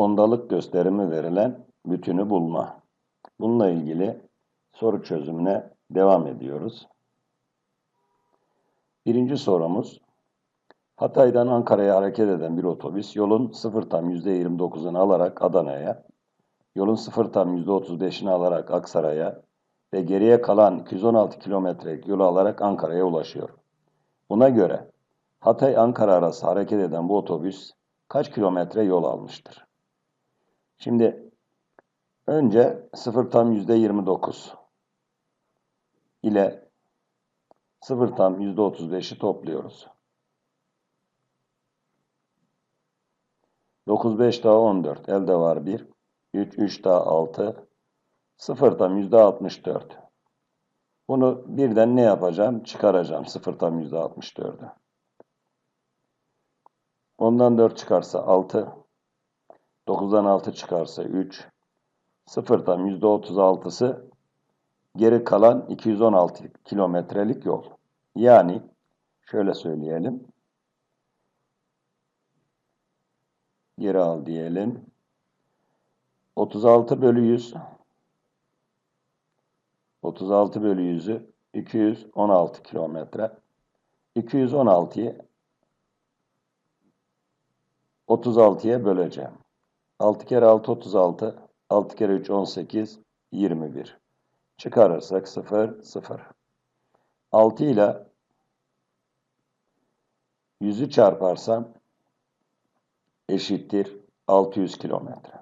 ondalık gösterimi verilen bütünü bulma. Bununla ilgili soru çözümüne devam ediyoruz. Birinci sorumuz, Hatay'dan Ankara'ya hareket eden bir otobüs yolun 0 tam %29'unu alarak Adana'ya, yolun 0 tam %35'ini alarak Aksaray'a ve geriye kalan 216 kilometrelik yolu alarak Ankara'ya ulaşıyor. Buna göre Hatay-Ankara arası hareket eden bu otobüs kaç kilometre yol almıştır? Şimdi önce 0 tam %29 ile 0 tam %35'i topluyoruz. 9 5 daha 14 elde var 1. 3 3 daha 6 0 tam %64. Bunu birden ne yapacağım? Çıkaracağım 0 tam %64'ü. Ondan 4 çıkarsa 6. 9'dan 6 çıkarsa 3. 0 tam %36'sı geri kalan 216 kilometrelik yol. Yani şöyle söyleyelim. Geri al diyelim. 36 bölü 100 36 bölü 100'ü 216 kilometre. 216'yı 36'ya böleceğim. 6 kere 6 36, 6 kere 3 18, 21. Çıkarırsak 0, 0. 6 ile 100'ü çarparsam eşittir 600 kilometre.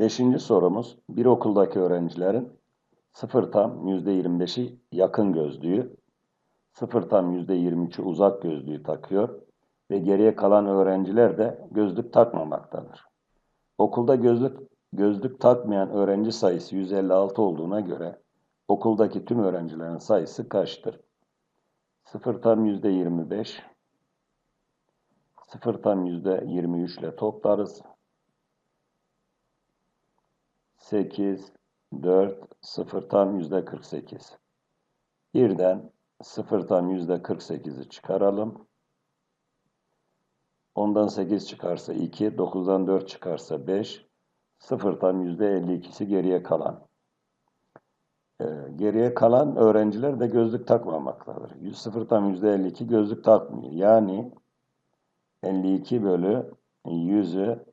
Beşinci sorumuz, bir okuldaki öğrencilerin sıfır tam %25'i yakın gözlüğü, sıfır tam %23'ü uzak gözlüğü takıyor ve geriye kalan öğrenciler de gözlük takmamaktadır. Okulda gözlük, gözlük takmayan öğrenci sayısı 156 olduğuna göre okuldaki tüm öğrencilerin sayısı kaçtır? Sıfır tam %25, sıfır tam %23 ile toplarız. 8, 4, 0 tam yüzde 48. Birden 0 tam yüzde 48'i çıkaralım. Ondan 8 çıkarsa 2, 9'dan 4 çıkarsa 5, 0 tam yüzde 52'si geriye kalan. Ee, geriye kalan öğrenciler de gözlük takmamaktadır. 0 tam yüzde 52 gözlük takmıyor. Yani 52 bölü 100'ü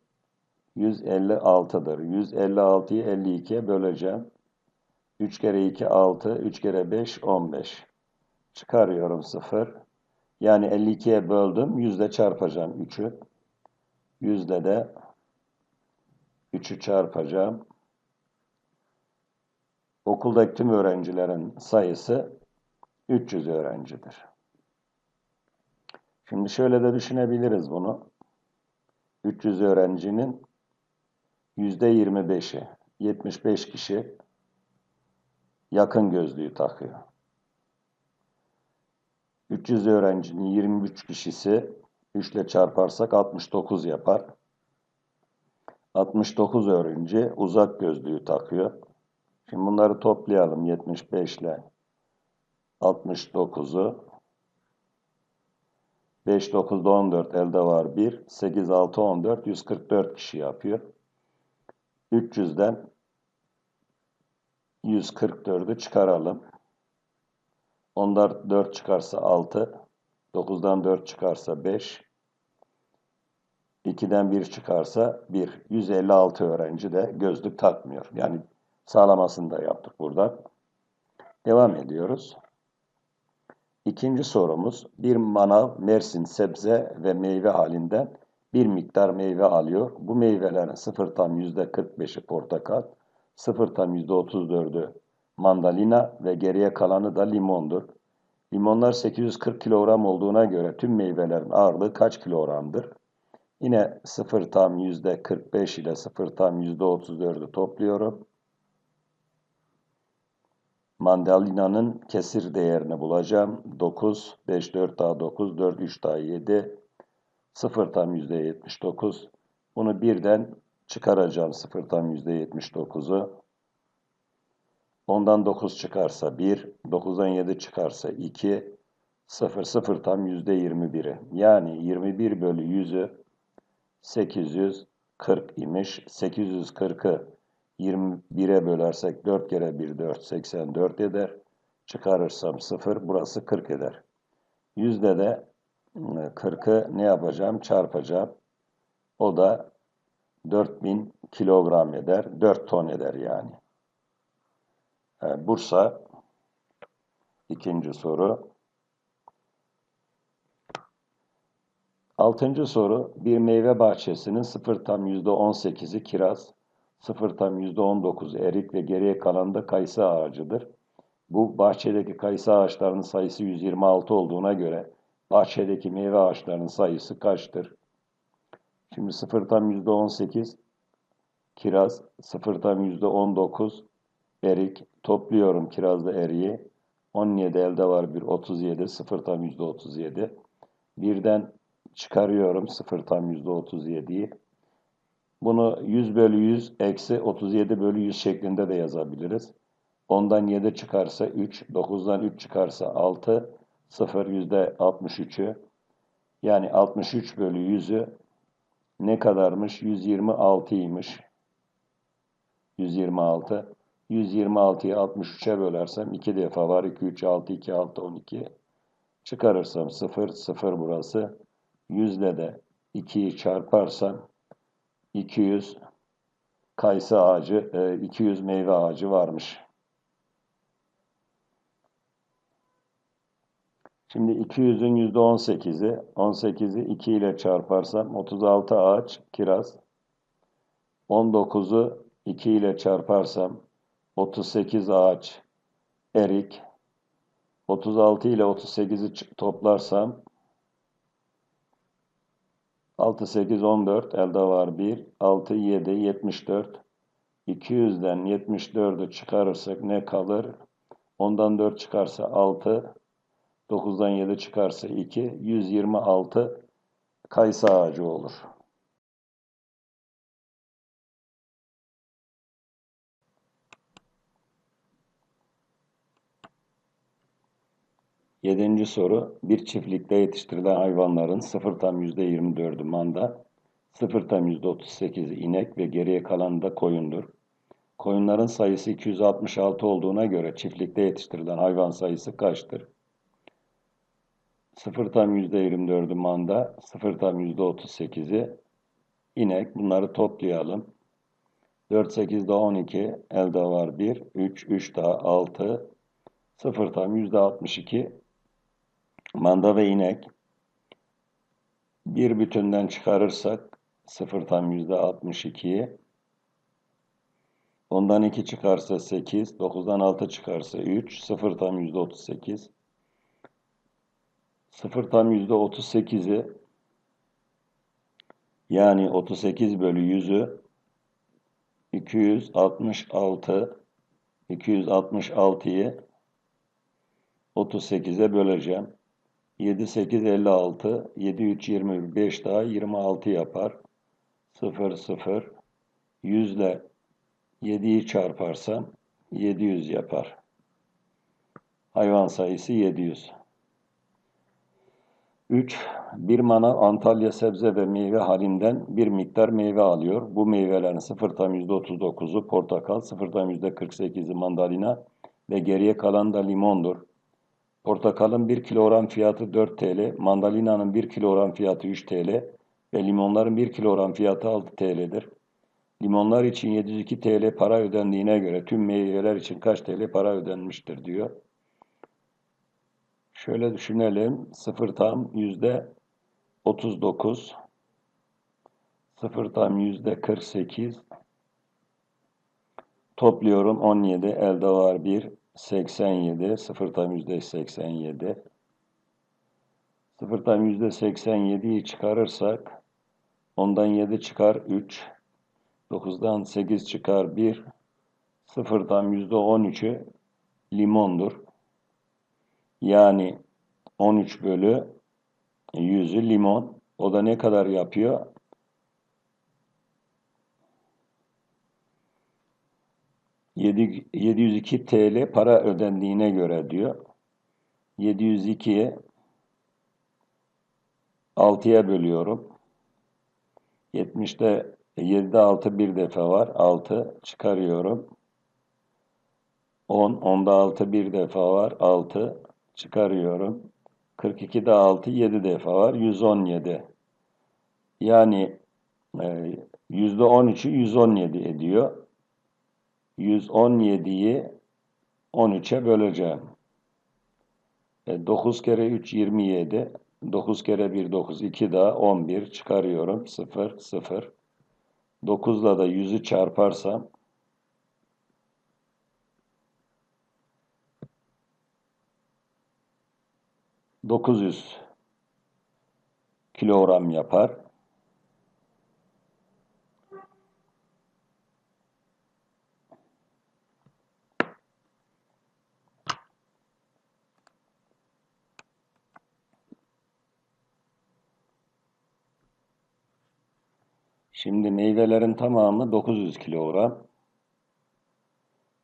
156'dır. 156'yı 52'ye böleceğim. 3 kere 2 6, 3 kere 5 15. Çıkarıyorum 0. Yani 52'ye böldüm. Yüzde çarpacağım 3'ü. Yüzde de 3'ü çarpacağım. Okuldaki tüm öğrencilerin sayısı 300 öğrencidir. Şimdi şöyle de düşünebiliriz bunu. 300 öğrencinin %25'i, 75 kişi yakın gözlüğü takıyor. 300 öğrencinin 23 kişisi 3 ile çarparsak 69 yapar. 69 öğrenci uzak gözlüğü takıyor. Şimdi bunları toplayalım. 75 ile 69'u 5, 9'da 14 elde var 1. 8, 6, 14, 144 kişi yapıyor. 300'den 144'ü çıkaralım. Onlar 4 çıkarsa 6. 9'dan 4 çıkarsa 5. 2'den 1 çıkarsa 1. 156 öğrenci de gözlük takmıyor. Yani sağlamasını da yaptık burada. Devam ediyoruz. İkinci sorumuz, bir manav Mersin sebze ve meyve halinden bir miktar meyve alıyor. Bu meyvelerin 0 tam %45'i portakal, 0 tam %34'ü mandalina ve geriye kalanı da limondur. Limonlar 840 kilogram olduğuna göre tüm meyvelerin ağırlığı kaç kilogramdır? Yine 0 tam %45 ile 0 tam %34'ü topluyorum. Mandalina'nın kesir değerini bulacağım. 9, 5, 4 daha 9, 4, 3 daha 7. 0 tam %79. Bunu birden çıkaracağım 0 tam %79'u. Ondan 9 çıkarsa 1, 9'dan 7 çıkarsa 2, 0, 0 tam %21'i. Yani 21 bölü 100'ü 840 imiş. 840'ı 21'e bölersek 4 kere 1 4 84 eder. Çıkarırsam 0 burası 40 eder. Yüzde de 40'ı ne yapacağım? Çarpacağım. O da 4000 kilogram eder. 4 ton eder yani. Bursa ikinci soru. Altıncı soru. Bir meyve bahçesinin 0 tam %18'i kiraz, 0 tam %19 erik ve geriye kalan da kayısı ağacıdır. Bu bahçedeki kayısı ağaçlarının sayısı 126 olduğuna göre bahçedeki meyve ağaçlarının sayısı kaçtır? Şimdi 0 tam %18 kiraz, 0 tam %19 erik. Topluyorum kirazla eriği. 17 elde var bir 37, 0 tam %37. Birden çıkarıyorum 0 tam %37'yi. Bunu 100 bölü 100 eksi 37 bölü 100 şeklinde de yazabiliriz. Ondan 7 çıkarsa 3, 9'dan 3 çıkarsa 6, 0 %63'ü. Yani 63 bölü 100'ü ne kadarmış? 126'ymış. 126. 126'yı 63'e bölersem 2 defa var. 2, 3, 6, 2, 6, 12. Çıkarırsam 0, 0 burası. 100 ile de 2'yi çarparsam 200 kayısı ağacı, 200 e, meyve ağacı varmış. Şimdi 200'ün %18'i, 18'i 2 ile çarparsam 36 ağaç kiraz. 19'u 2 ile çarparsam 38 ağaç erik. 36 ile 38'i toplarsam 6, 8, 14 elde var 1. 6, 7, 74. 200'den 74'ü çıkarırsak ne kalır? Ondan 4 çıkarsa 6. 9'dan 7 çıkarsa 2. 126 kayısı ağacı olur. Yedinci soru. Bir çiftlikte yetiştirilen hayvanların 0 tam %24'ü manda, 0 tam %38'i inek ve geriye kalanı da koyundur. Koyunların sayısı 266 olduğuna göre çiftlikte yetiştirilen hayvan sayısı kaçtır? 0 tam %24'ü manda, 0 tam %38'i inek. Bunları toplayalım. 4, 8 daha 12, elde var 1, 3, 3 daha 6, 0 tam %62 Manda ve inek bir bütünden çıkarırsak 0 tam %62'yi ondan 2 çıkarsa 8, 9'dan 6 çıkarsa 3, 0 tam %38 0 tam %38'i yani 38 bölü 100'ü 266 266'yı 38'e böleceğim. 7, 8, 56. 7, 3, 25 daha 26 yapar. 0, 0. 100 ile 7'yi çarparsam 700 yapar. Hayvan sayısı 700. 3. Bir manav Antalya sebze ve meyve halinden bir miktar meyve alıyor. Bu meyvelerin 0 tam %39'u portakal, 0 tam %48'i mandalina ve geriye kalan da limondur. Portakalın 1 kilogram fiyatı 4 TL, mandalinanın 1 kilogram fiyatı 3 TL ve limonların 1 kilogram fiyatı 6 TL'dir. Limonlar için 702 TL para ödendiğine göre tüm meyveler için kaç TL para ödenmiştir diyor. Şöyle düşünelim. 0 tam yüzde 39. 0 tam yüzde 48. Topluyorum 17. Elde var 1. 87, 0 tam yüzde 87. 0 tam yüzde 87'yi çıkarırsak ondan 7 çıkar 3, 9'dan 8 çıkar 1, 0 tam yüzde 13'ü limondur. Yani 13 bölü 100'ü limon. O da ne kadar yapıyor? Yedi- 702 TL para ödendiğine göre diyor. 702'ye 6'ya bölüyorum. 70'te 7'de 6 bir defa var. 6 çıkarıyorum. 10, 10'da 6 bir defa var. 6 çıkarıyorum. 42'de 6 7 defa var. 117. Yani e, %13'ü 117 ediyor. 117'yi 13'e böleceğim. E, 9 kere 3 27. 9 kere 1 9 2 daha 11 çıkarıyorum. 0 0. 9'la da 100'ü çarparsam 900 kilogram yapar. Şimdi meyvelerin tamamı 900 kilogram.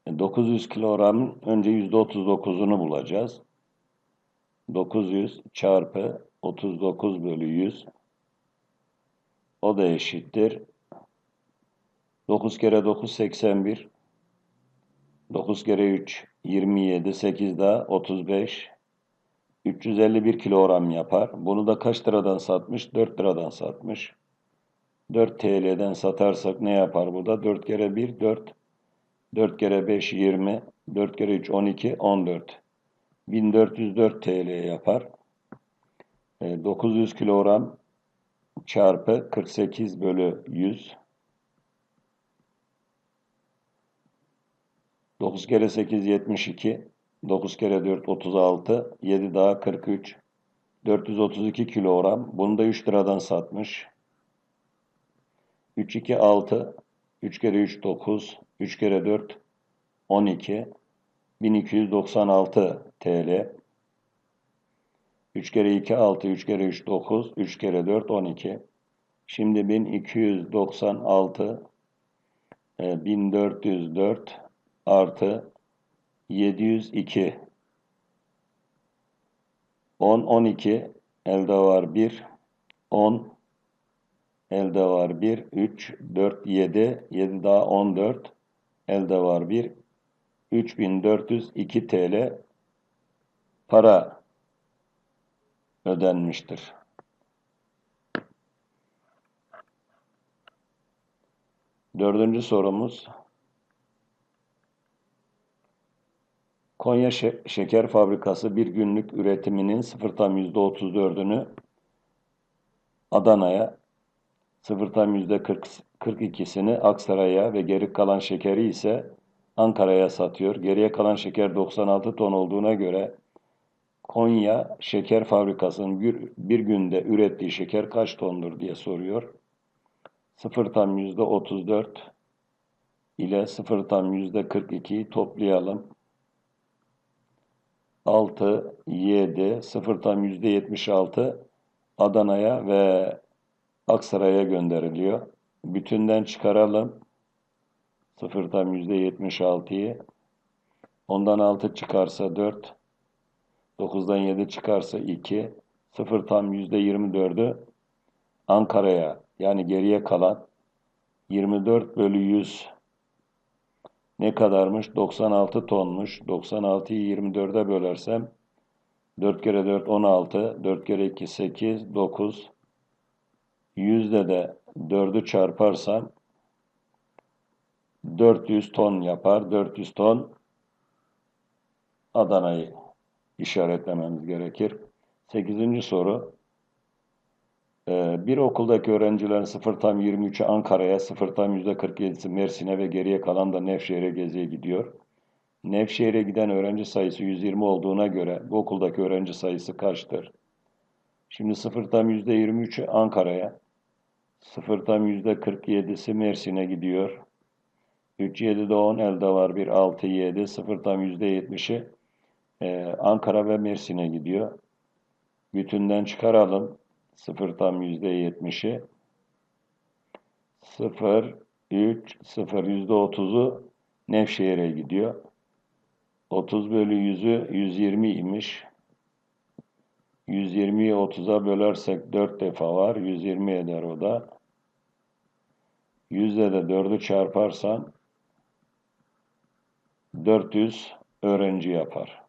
E, 900 kilogramın önce %39'unu bulacağız. 900 çarpı 39 bölü 100 o da eşittir. 9 kere 9 81 9 kere 3 27 8 daha 35 351 kilogram yapar. Bunu da kaç liradan satmış? 4 liradan satmış. 4 TL'den satarsak ne yapar burada? 4 kere 1 4 4 kere 5 20 4 kere 3 12 14 1404 TL yapar. 900 e, kilogram çarpı 48 bölü 100 9 kere 8 72 9 kere 4 36 7 daha 43 432 kilogram bunu da 3 liradan satmış. 3 2 6 3 kere 3 9 3 kere 4 12 1296 TL 3 kere 2 6 3 kere 3 9 3 kere 4 12 şimdi 1296 1404 e, artı 702 10 12 elde var 1 10 elde var 1 3 4 7 7 daha 14 elde var 1 3402 TL para ödenmiştir. Dördüncü sorumuz Konya Şeker Fabrikası bir günlük üretiminin 0 %34'ünü Adana'ya, 0 %42'sini Aksaray'a ve geri kalan şekeri ise Ankara'ya satıyor. Geriye kalan şeker 96 ton olduğuna göre Konya Şeker Fabrikası'nın bir, bir günde ürettiği şeker kaç tondur diye soruyor. 0 tam %34 ile 0 tam %42'yi toplayalım. 6, 7, 0 tam %76 Adana'ya ve Aksaray'a gönderiliyor. Bütünden çıkaralım. 0 tam %76'yı. Ondan 6 çıkarsa 4. 9'dan 7 çıkarsa 2. 0 tam %24'ü Ankara'ya yani geriye kalan 24 bölü 100 ne kadarmış? 96 tonmuş. 96'yı 24'e bölersem 4 kere 4 16, 4 kere 2 8, 9. Yüzde de 4'ü çarparsam 400 ton yapar. 400 ton Adana'yı işaretlememiz gerekir. 8. soru. Ee, bir okuldaki öğrencilerin 0 tam 23'ü Ankara'ya, 0 tam %47'si Mersin'e ve geriye kalan da Nevşehir'e geziye gidiyor. Nevşehir'e giden öğrenci sayısı 120 olduğuna göre bu okuldaki öğrenci sayısı kaçtır? Şimdi 0 tam %23'ü Ankara'ya, 0 tam %47'si Mersin'e gidiyor. 3, 7'de 10, elde var 1, 6, 7, 0 tam %70'i e, Ankara ve Mersin'e gidiyor. Bütünden çıkaralım. 0 tam %70'i. 0, 3, 0 %30'u Nevşehir'e gidiyor. 30 bölü 100'ü 120 imiş. 120'yi 30'a bölersek 4 defa var. 120 eder o da. 100'le de 4'ü çarparsan 400 öğrenci yapar.